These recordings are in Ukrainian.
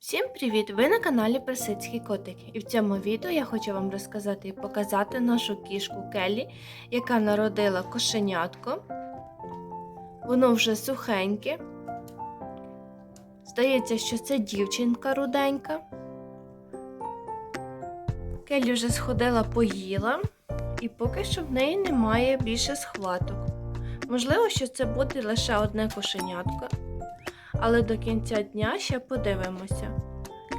Всім привіт! Ви на каналі Персидський Котик. І в цьому відео я хочу вам розказати і показати нашу кішку Келлі, яка народила кошенятко. Воно вже сухеньке. Здається, що це дівчинка руденька. Келлі вже сходила, поїла, і поки що в неї немає більше схваток. Можливо, що це буде лише одне кошенятко, але до кінця дня ще подивимося.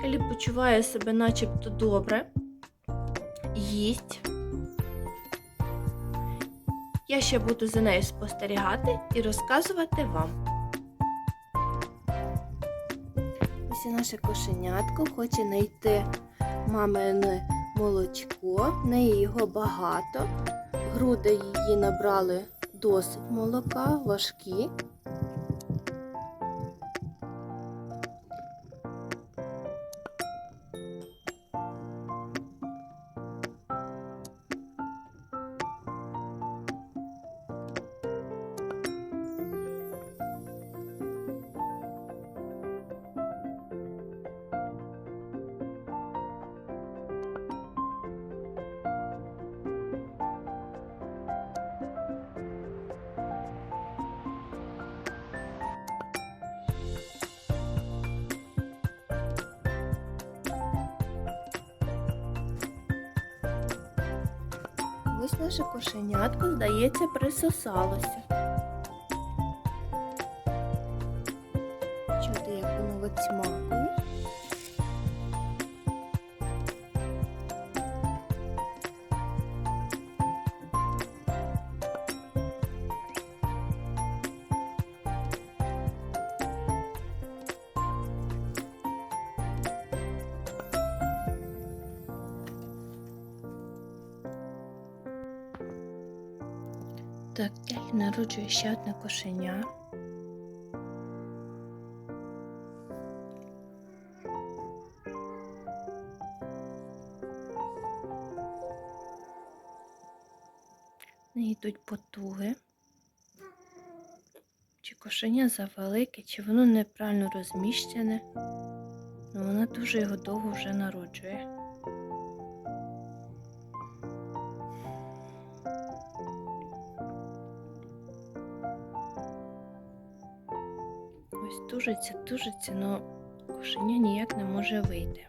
Келі почуває себе начебто добре, їсть. Я ще буду за нею спостерігати і розказувати вам. Ось і наше кошенятко хоче знайти мамине молочко, в неї його багато. Груди її набрали досить молока, важкі. Ось наше кошенятко, здається, присосалося. Чути, як воно вицьмакує. Так, Келі народжує ще одне кошеня. Неї йдуть потуги. Чи кошеня завелике, чи воно неправильно розміщене. Ну, вона дуже його довго вже народжує. Ось тужиться, тужиться, але кошеня ніяк не може вийти.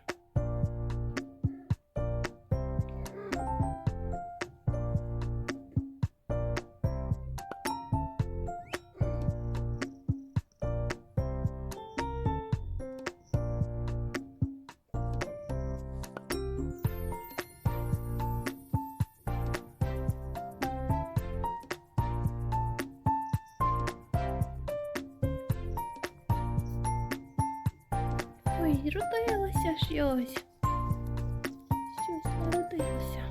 Ой, родилося щось. Щось народилося.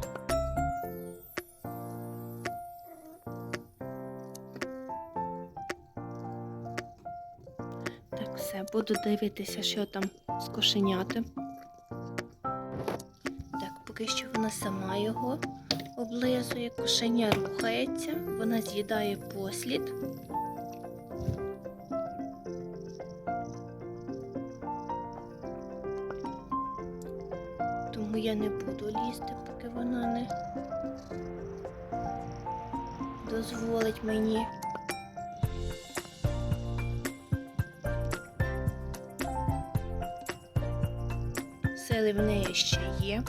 Так, все, буду дивитися, що там з кошенятим. Так, поки що вона сама його облизує, кошеня рухається, вона з'їдає послід. Я не буду лізти, поки вона не дозволить мені. Сили в неї ще є.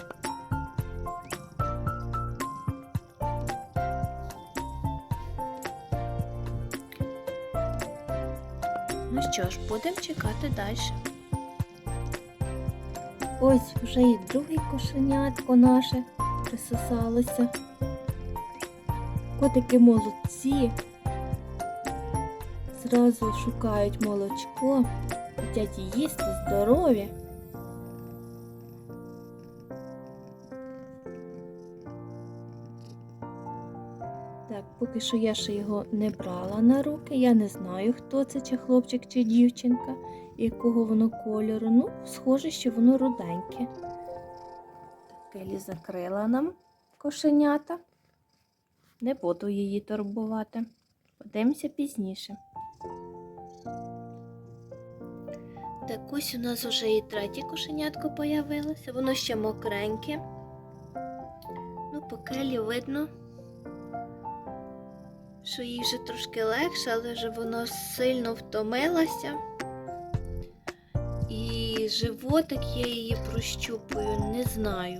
Ну що ж, будемо чекати далі. Ось вже і друге кошенятко наше присосалося. Котики молодці. Зразу шукають молочко, хочуть їсти здорові. Так, поки що я ще його не брала на руки. Я не знаю, хто це, чи хлопчик, чи дівчинка, якого воно кольору. Ну, схоже, що воно руденьке. Келі закрила нам кошенята. Не буду її турбувати. Подивимося пізніше. Так ось у нас вже і третє кошенятко появилося, воно ще мокреньке. Ну, по келі видно, що їй вже трошки легше, але вже воно сильно втомилося. Животик я її прощупую, не знаю.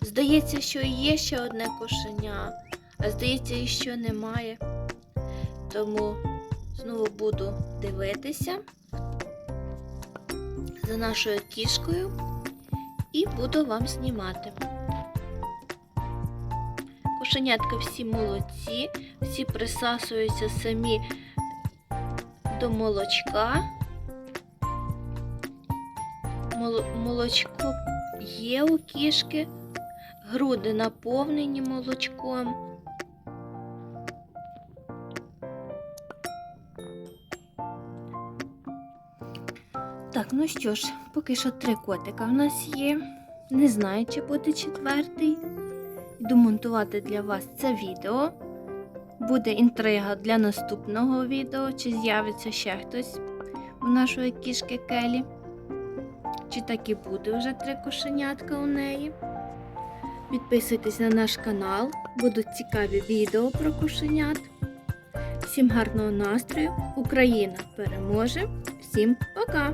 Здається, що є ще одне кошеня, а здається, і що немає. Тому знову буду дивитися за нашою кішкою і буду вам знімати. Кошенятка всі молодці, всі присасуються самі до молочка. Мол- Молочко є у кішки, груди наповнені молочком. Так, ну що ж, поки що три котика в нас є. Не знаю, чи буде четвертий. Йду монтувати для вас це відео. Буде інтрига для наступного відео, чи з'явиться ще хтось у нашої кішки Келі. Чи так і буде вже три кошенятка у неї. Підписуйтесь на наш канал, будуть цікаві відео про кошенят. Всім гарного настрою! Україна переможе! Всім пока!